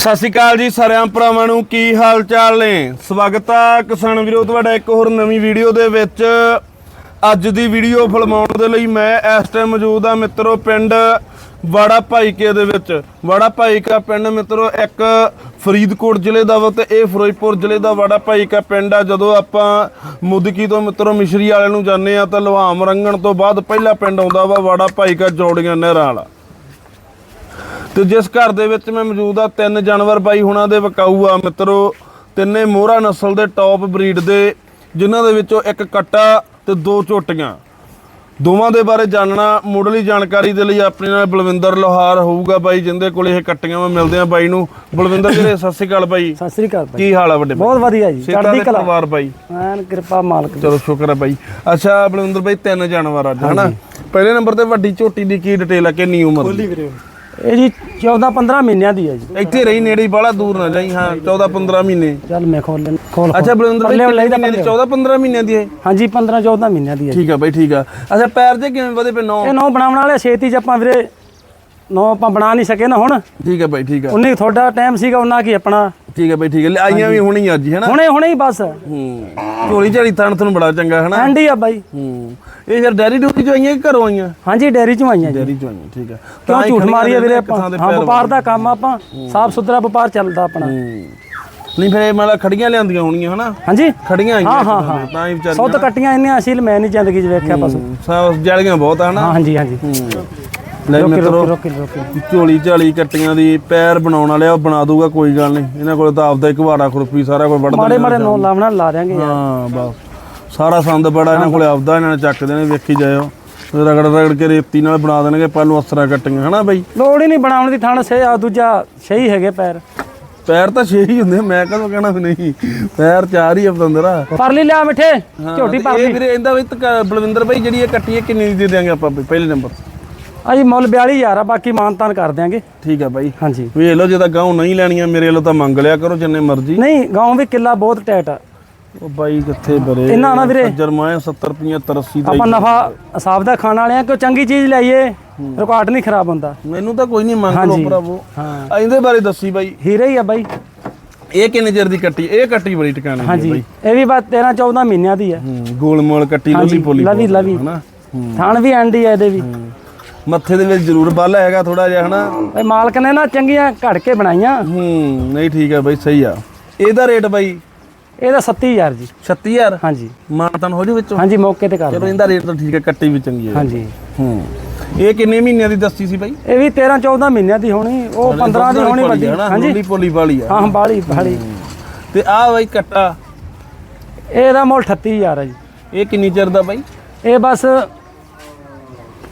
ਸਤਿ ਸ਼੍ਰੀ ਅਕਾਲ ਜੀ ਸਾਰਿਆਂ ਭਰਾਵਾਂ ਨੂੰ, ਕੀ ਹਾਲ ਚਾਲ ਨੇ? ਸਵਾਗਤ ਆ ਕਿਸਾਨ ਵੀਰੋ, ਤੁਹਾਡਾ ਇੱਕ ਹੋਰ ਨਵੀਂ ਵੀਡੀਓ ਦੇ ਵਿੱਚ। ਅੱਜ ਦੀ ਵੀਡੀਓ ਫਿਲਮਾਉਣ ਦੇ ਲਈ ਮੈਂ ਇਸ ਟਾਈਮ ਮੌਜੂਦ ਆ ਮਿੱਤਰੋ ਪਿੰਡ ਵਾੜਾ ਭਾਈਕੇ ਦੇ ਵਿੱਚ। ਵਾੜਾ ਭਾਈਕਾ ਪਿੰਡ ਮਿੱਤਰੋ, ਇੱਕ ਫਰੀਦਕੋਟ ਜ਼ਿਲ੍ਹੇ ਦਾ ਵਾ ਤੇ ਇਹ ਫਿਰੋਜ਼ਪੁਰ ਜ਼ਿਲ੍ਹੇ ਦਾ ਵਾੜਾ ਭਾਈਕਾ ਪਿੰਡ ਆ। ਜਦੋਂ ਆਪਾਂ ਮੁਦਕੀ ਤੋਂ ਮਿੱਤਰੋ ਮਿਸ਼ਰੀ ਵਾਲੇ ਨੂੰ ਜਾਂਦੇ ਆ ਤਾਂ ਲੁਹਾਮ ਰੰਗਣ ਤੋਂ ਬਾਅਦ ਪਹਿਲਾ ਪਿੰਡ ਆਉਂਦਾ ਵਾ ਵਾੜਾ ਭਾਈਕਾ ਜੋੜੀਆਂ ਨਹਿਰਾਂ ਵਾਲਾ। ਤੇ ਜਿਸ ਘਰ ਦੇ ਵਿੱਚ ਮੈਂ ਮੌਜੂਦ ਆ ਤਿੰਨ ਜਾਨਵਰ ਬਾਈ ਹੁਣਾਂ ਦੇ ਵਕਾਊ ਆ ਮਿੱਤਰੋ ਤਿੰਨੇ ਮੋਹਰਾ ਨਸਲ ਦੇ ਟੌਪ ਬਰੀਡ ਦੇ ਜਿਨ੍ਹਾਂ ਦੇ ਵਿੱਚੋਂ ਇੱਕ ਕੱਟਾ ਤੇ ਦੋ ਝੋਟੀਆਂ ਦੋਵਾਂ ਦੇ ਬਾਰੇ ਜਾਣਨਾ ਮੁੱਢਲੀ ਜਾਣਕਾਰੀ ਦੇ ਲਈ ਆਪਣੇ ਨਾਲ ਬਲਵਿੰਦਰ ਲੋਹਾਰ ਹੋਊਗਾ ਬਾਈ ਜਿੰਦੇ ਕੋਲ ਇਹ ਕੱਟੀਆਂ ਵਾ ਮਿਲਦੇ ਆ ਬਾਈ ਨੂੰ। ਬਲਵਿੰਦਰ ਵੀਰੇ ਸਤਿ ਸ਼੍ਰੀ ਅਕਾਲ ਬਾਈ। ਸਤਿ ਸ੍ਰੀ ਅਕਾਲ ਕੀ ਹਾਲ ਆ ਵੱਡੇ? ਬਹੁਤ ਵਧੀਆ ਜੀ ਚੜ੍ਹਦੀ ਕਲਾ। ਪਰਿਵਾਰ ਬਾਈ। ਐਨ ਕਿਰਪਾ ਮਾਲਕ ਦੀ। ਚਲੋ ਸ਼ੁਕਰ ਹੈ ਬਾਈ। ਅੱਛਾ ਬਲਵਿੰਦਰ ਬਾਈ ਤਿੰਨ ਜਾਨਵਰ ਅੱਜ ਹਨਾ? ਪਹਿਲੇ ਨੰਬਰ ਤੇ ਵੱਡੀ ਝੋਟੀ ਦੀ ਕੀ ਡਿਟੇਲ ਆ ਕਿੰਨੀ ਉਮਰ ਦੀ? ਇਹ ਜੀ 14 15 ਮਹੀਨਿਆਂ ਦੀ ਹੈ ਜੀ। ਇੱਥੇ ਰਹੀ ਨੇੜੇ ਹੀ ਬਾਹਲਾ ਦੂਰ ਨਾ ਜਾਈ ਹਾਂ 14 15 ਮਹੀਨੇ। ਚੱਲ ਮੈਂ ਖੋਲ ਲੈਣ ਖੋਲ ਅੱਛਾ ਬਲਵਿੰਦਰ ਪਰਲੇ ਬਾਈ ਲਈ ਦਾ ਕਿੰਨੇ ਦੀ? 14 15 ਮਹੀਨਿਆਂ ਦੀ ਹੈ? ਹਾਂਜੀ 15 14 ਮਹੀਨਿਆਂ ਦੀ ਹੈ। ਠੀਕ ਆ ਬਾਈ ਠੀਕ ਆ। ਅੱਛਾ ਪੈਰ ਦੇ ਕਿਵੇਂ ਵਧੇ ਪਏ? ਨੌ। ਇਹ ਨੌ ਬਣਾਉਣ ਵਾਲੇ ਛੇਤੀ ਚ ਆਪਾਂ ਵੀਰੇ ਨੌ ਆਪਾਂ ਬਣਾ ਨਹੀਂ ਸਕੇ ਨਾ ਹੁਣ। ਠੀਕ ਆ ਬਾਈ ਠੀਕ ਆ। ਉਨੀ ਤੁਹਾਡਾ ਟਾਈਮ ਸੀਗਾ ਉਹਨਾਂ ਕੀ ਆਪਣਾ। ਠੀਕ ਆ ਬਾਈ ਠੀਕ ਆ ਆਈਆਂ ਵੀ ਹੁਣੀ ਅੱਜ ਹੀ ਹਨਾ? ਹੁਣੇ ਹੁਣੇ ਹੀ ਬਸ। ਹੂੰ। ਝੋਲੀ ਝਾਲੀ ਥਣ ਤੁਹਾਨੂੰ ਬੜਾ ਚੰਗਾ ਹਨਾ? ਐਂਡੀ ਆ ਬਾਈ। ਹੂੰ। ਇਹ ਯਾਰ ਡੈਰੀ ਡੂਰੀ ਚੋਂ ਆਈਆਂ ਕਿ ਘਰੋਂ ਆਈਆਂ? ਹਾਂਜੀ ਡੈਰੀ ਚੋਂ ਆਈਆਂ ਡੈਰੀ ਚੋਂ ਆਈਆਂ ਠੀਕ ਆ ਕਿਉਂ ਹੀ ਝੂਠ ਮਾਰੀਏ ਵੀਰੇ ਆਪਾਂ? ਤੇ ਹਾਂ ਪੈਰ ਵਪਾਰ ਦਾ ਕੰਮ ਆਪਾਂ। ਸਾਫ਼ ਸੁਥਰਾ ਵਪਾਰ ਚੱਲਦਾ ਆਪਣਾ। ਹੂੰ। ਨਹੀਂ ਫਿਰ ਮਤਲਬ ਖੜੀਆਂ ਲਿਆਂਦੀਆਂ ਹੋਣੀਆਂ ਹਨਾ? ਹਾਂਜੀ। ਖੜੀਆਂ ਆਈਆਂ ਹਾਂ, ਹਾਂ, ਤੇ, ਤਾਂ ਹੀ ਵਿਚਾਰੀਆਂ ਸੌ ਤਾਂ ਕੱਟੀਆਂ ਇੰਨੀਆਂ ਅਸੀਲ ਮੈਂ ਨਹੀਂ ਜ਼ਿੰਦਗੀ 'ਚ ਵੇਖਿਆ ਬਸ ਸਾਹ ਜਾਲੀਆਂ ਬਹੁਤ ਹਨਾ? ਹਾਂ ਹਾਂਜੀ ਹਾਂਜੀ। ਹੂੰ। ਲੈ ਰੋਕੀ ਮਿੱਤਰੋ ਰੋਕੀ ਝੋਲੀ ਝਾਲੀ ਕੱਟੀਆਂ ਦੀ ਪੈਰ ਬਣਾਉਣ ਵਾਲਿਆ ਉਹ ਬਣਾ ਦੂਗਾ ਕੋਈ ਗੱਲ ਨਹੀਂ। ਇਹਨਾਂ ਕੋਲ ਤਾਂ ਆਪਦਾ ਇੱਕ ਵਾੜਾ ਖੁਰਪੀ ਸਾਰਾ ਕੁਝ ਵੜਦਾ ਮਾੜੇ ਮਾੜੇ ਨੋ ਲਾਵਣਾ ਲਾ ਦਿਆਂਗੇ ਯਾਰ। ਹਾਂ ਬਸ। ਸਾਰਾ ਸੰਦ ਬੜਾ ਇਹਨਾਂ ਕੋਲੇ ਆਪਦਾ ਇਹਨਾਂ ਨੇ ਚੱਕ ਦੇਣੇ ਵੇਖੀ ਜਾਇਓ। ਰਗੜ ਰਗੜ ਕੇ ਰੇਤੀ ਨਾਲ ਬਣਾ ਦੇਣਗੇ ਪਾਲੂ ਅਸਰਾ ਕੱਟੀਆਂ ਹਨਾ ਬਾਈ? ਲੋੜ ਹੀ ਨਹੀਂ ਬਣਾਉਣ ਦੀ ਥਣ ਸੇ ਆ ਦੂਜਾ ਸਹੀ ਹੈਗੇ ਪੈਰ। ਪੈਰ ਤਾਂ ਛੇ ਹੀ ਹੁੰਦੇ ਮੈਂ ਕਦੋਂ ਕਹਿਣਾ ਵੀ ਨਹੀਂ। ਪੈਰ ਚਾਰ ਹੀ ਆ ਪਤੰਦਰਾ ਪਰਲੀ ਲਿਆ ਮਿੱਠੇ ਝੋਟੀ ਪਰ ਇਹ ਵੀਰੇ ਇਹਦਾ ਵੀ ਤਕ- ਬਲਵਿੰਦਰ ਬਾਈ ਜਿਹੜੀ ਇਹ ਕੱਟੀ ਹੈ ਕਿੰਨੀ ਦੀ ਦੇ ਦਿਆਂਗੇ ਆਪਾਂ ਬਈ, ਪਹਿਲੇ ਨੰਬਰ? ਅਜੀ ਮੁੱਲ 42000 ਆ ਬਾਕੀ ਮਾਨਤਾਨ ਕਰ ਦਿਆਂਗੇ। ਠੀਕ ਆ ਬਾਈ। ਹਾਂਜੀ। ਵੇਖ ਲਓ ਜੇ ਤਾਂ ਗਾਉਂ ਨਹੀਂ ਲੈਣੀਆਂ ਮੇਰੇ ਵੱਲੋਂ ਤਾਂ ਮੰਗ ਲਿਆ ਕਰੋ ਜਿੰਨੇ ਮਰਜ਼ੀ। ਨਹੀਂ ਗਾਉਂ ਵੀ ਕਿੱਲਾ ਬਹੁਤ ਟੈਟ ਆ। ਉਹ ਬਾਈ ਕਿੱਥੇ ਬਰੇ? ਇਹਨਾਂ ਨਾ ਵੀਰੇ। ਜਰਮਾਇਆ 70 75 80 ਦਾ ਆਪਾਂ ਨਫਾ ਹਿਸਾਬ ਦਾ ਖਾਣ ਵਾਲੇ ਆ ਕਿ ਚੰਗੀ ਚੀਜ਼ ਲਈਏ ਰਿਕਾਰਡ ਨਹੀਂ ਖਰਾਬ ਹੁੰਦਾ। ਮੈਨੂੰ ਤਾਂ ਕੋਈ ਨਹੀਂ ਮੰਗ ਲਓ ਹਾਂਜੀ। ਭਰਾਵੋ। ਹਾਂ। ਆ ਇਹਦੇ ਬਾਰੇ ਦੱਸੀ ਬਾਈ। ਹੀਰੇ ਹੀ ਆ ਬਾਈ। ਇਹ ਕਿੰਨੇ ਚਿਰ ਦੀ ਕੱਟੀ? ਇਹ ਕੱਟੀ ਬੜੀ ਟਿਕਾਣੇ ਹੈ ਹਾਂਜੀ। ਬਾਈ। ਇਹ ਵੀ ਬਸ 13 14 ਮਹੀਨਿਆਂ ਦੀ ਆ। ਹੂੰ ਗੋਲ ਮੋਲ ਕੱਟੀ ਲੋਲੀ ਪੋਲੀ ਲਵੀ ਲਵੀ। ਥਣ ਵੀ ਐਂਡੀ ਆ ਇਹਦੇ ਵੀ। ਮੱਥੇ ਦੇ ਵਿੱਚ ਜ਼ਰੂਰ ਬੱਲ ਹੈਗਾ ਥੋੜਾ ਜਿਹਾ ਹਨਾ? ਬਈ ਮਾਲਕ ਨੇ ਨਾ ਚੰਗੀਆਂ ਘੜ ਕੇ ਬਣਾਈਆਂ। ਹੂੰ ਨਹੀਂ ਠੀਕ ਹੈ ਬਾਈ ਸਹੀ ਆ। ਇਹਦਾ ਰੇਟ ਬਾਈ? ਇਹਦਾ 37000 ਜੀ। 36000 ਹਾਂਜੀ। ਮਾਨਤਨ ਹੋ ਜੇ ਵਿੱਚੋਂ? ਹਾਂਜੀ ਮੌਕੇ ਤੇ ਕਰ ਚਲੋ ਇਹਦਾ ਰੇਟ ਤਾਂ ਠੀਕ ਹੈ ਕੱਟੀ ਵੀ ਚੰਗੀ ਹੈ ਹਾਂਜੀ। ਹੂੰ। ਇਹ ਕਿੰਨੇ ਮਹੀਨਿਆਂ ਦੀ ਦੱਸੀ ਸੀ ਬਾਈ? ਇਹ ਵੀ 13 14 ਮਹੀਨਿਆਂ ਦੀ ਹੋਣੀ ਉਹ 15 ਦੀ ਹੋਣੀ ਵੱਡੀ। ਹਨਾ ਹਾਂਜੀ। ਲੋਲੀ ਪੋਲੀ ਵਾਲੀ ਆ। ਹਾਂ ਬਾਲੀ ਬਾਲੀ ਤੇ ਆ ਬਾਈ ਕੱਟਾ। ਇਹਦਾ ਮੁੱਲ 38000 ਹੈ ਜੀ। ਇਹ ਕਿੰਨੀ ਚਿਰ ਦਾ ਬਾਈ? ਇਹ ਬਸ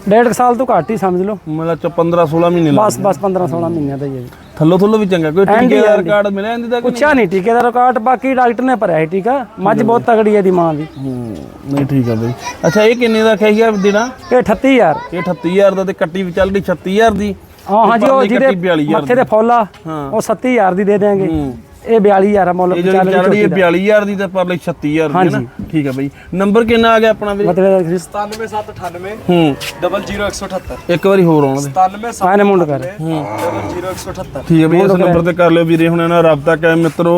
ਡੇਢ ਕੁ ਸਾਲ ਤੋਂ ਘੱਟ ਹੀ ਸਮਝ ਲਓ। ਮਤਲਬ ਚ 15 16 ਮਹੀਨੇ ਲੱਗ ਬਸ ਬਸ 15 16 ਮਹੀਨਿਆਂ ਦਾ ਹੀ ਹੈ ਜੀ। ਥੱਲੋ ਥੱਲੋ ਵੀ ਚੰਗਾ ਕੋਈ ਐਂਡੀ, ਟੀਕੇ ਦਾ ਐਂਡੀ। ਰਿਕਾਰਡ ਮਿਲਿਆ ਇਹਦੀ ਦਾ ਪੁੱਛਿਆ ਨਹੀਂ ਟੀਕੇ ਦਾ ਰਿਕਾਰਡ ਬਾਕੀ ਡਾਕਟਰ ਨੇ ਭਰਿਆ ਸੀ ਟੀਕਾ। ਮੱਝ ਬਹੁਤ ਤਗੜੀ ਹੈ ਦੀ ਮਾਂ ਦੀ। ਹੂੰ ਨਹੀਂ ਠੀਕ ਆ ਬਾਈ। ਅੱਛਾ ਇਹ ਕਿੰਨੇ ਦਾ ਕਹੀਆ ਦੇਣਾ ਇਹ 38000 ਇਹ 38000 ਦਾ ਤੇ ਕੱਟੀ ਵੀ ਚੱਲਦੀ 36000 ਦੀ। ਹਾਂ ਹਾਂਜੀ ਉਹ ਪਰਲੀ ਜਿਹਦੇ ਕੱਟੀ 42000 ਮੱਥੇ ਤੇ ਫੁੱਲ ਹਾਂ। ਉਹ 37000 ਦੀ ਦੇ ਦੇਾਂਗੇ ਹੂੰ। ਇਹ 42000 ਆ ਮੁੱਲ ਇਹ ਜਿਹੜੀ 95 ਚੱਲਦੀ ਹੈ 42000 ਦੀ ਤੇ ਪਰਲੀ 36000 ਦੀ ਹੈ ਨਾ। ਠੀਕ ਆ ਬਾਈ। ਨੰਬਰ ਕਿੰਨਾ ਆ ਗਿਆ ਆਪਣਾ ਵੀਰੇ? ਮਤਲਬ 97798 ਹੂੰ। ਡਬਲ 0178 ਇੱਕ ਵਾਰੀ ਹੋਰ ਆਉਣ ਦੇ 97 ਆਨੇ ਮੁੰਡ ਕਰ। ਡਬਲ 0178 ਠੀਕ ਹੈ ਬਈ ਇਸ ਨੰਬਰ ਤੇ ਕਰ ਲਿਓ ਵੀਰੇ। ਹੁਣ ਇਹਨਾਂ ਰਾਬਤਾ ਕਾਇਮ ਮਿੱਤਰੋ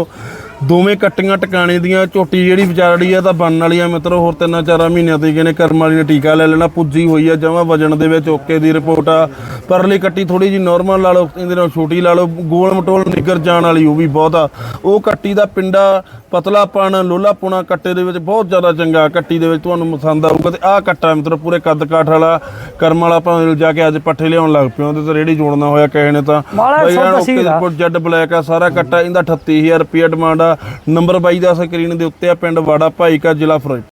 ਦੋਵੇਂ ਕੱਟੀਆਂ ਟਿਕਾਣੇ ਦੀਆਂ ਝੋਟੀ ਜਿਹੜੀ ਵਿਚਾਰੜੀ ਆ ਤਾਂ ਬਣਨ ਵਾਲੀ ਆ ਮਿੱਤਰੋ ਹੋਰ ਤਿੰਨਾਂ ਚਾਰਾਂ ਮਹੀਨਿਆਂ ਤੇ ਕਹਿੰਦੇ ਕਰਮ ਵਾਲੀ ਨੇ ਟੀਕਾ ਲੈ ਲੈਣਾ ਪੁੱਜੀ ਹੋਈ ਆ ਜਮਾ ਵਜਣ ਦੇ ਵਿੱਚ ਓਕੇ ਦੀ ਰਿਪੋਰਟ ਆ। ਪਰਲੀ ਕੱਟੀ ਥੋੜੀ ਜੀ ਨਾਰਮਲ ਲਾ ਲਓ ਇਹਦੇ ਨਾਲ ਛੋਟੀ ਲਾ ਲਓ ਗੋਲ ਮਟੋਲ ਨਿੱਗਰ ਜਾਣ ਵਾਲੀ ਉਹ ਵੀ ਬਹੁਤ ਆ। ਉਹ ਕੱਟੀ ਦਾ ਪਿੰਡਾ ਪਤਲਾਪਣ ਲੋਲਾਪੁਣਾ ਕੱਟੇ ਦੇ ਵਿੱਚ ਬਹੁਤ ਜ਼ਿਆਦਾ ਚੰਗਾ ਕੱਟੀ ਦੇ ਵਿੱਚ ਤੁਹਾਨੂੰ ਪਸੰਦ ਆਊਗਾ ਤੇ ਆਹ ਕੱਟਾ ਮਿੱਤਰੋ ਪੂਰੇ ਕੱਦ ਕਾਠ ਵਾਲਾ ਕਰਮ ਵਾਲਾ ਆਪਾਂ ਜਾ ਕੇ ਅੱਜ ਪੱਠੇ ਲਿਆਉਣ ਲੱਗ ਉਹਦੇ ਤੇ ਰੇੜੀ ਜੋੜਨਾ ਹੋਇਆ ਕਿਸੇ ਨੇ ਤਾਂ। ਜੈਡ ਬਲੈਕ ਆ ਸਾਰਾ ਕੱਟਾ ਇਹਦਾ 38000 ਰੁਪਏ ਡਿਮਾਂਡ ਆ। ਨੰਬਰ 22 ਦਾ ਸਕਰੀਨ ਦੇ ਉੱਤੇ ਆ ਪਿੰਡ ਵਾੜਾ ਭਾਈਕਾ ਜ਼ਿਲ੍ਹਾ ਫਿਰੋਜ਼ਪੁਰ।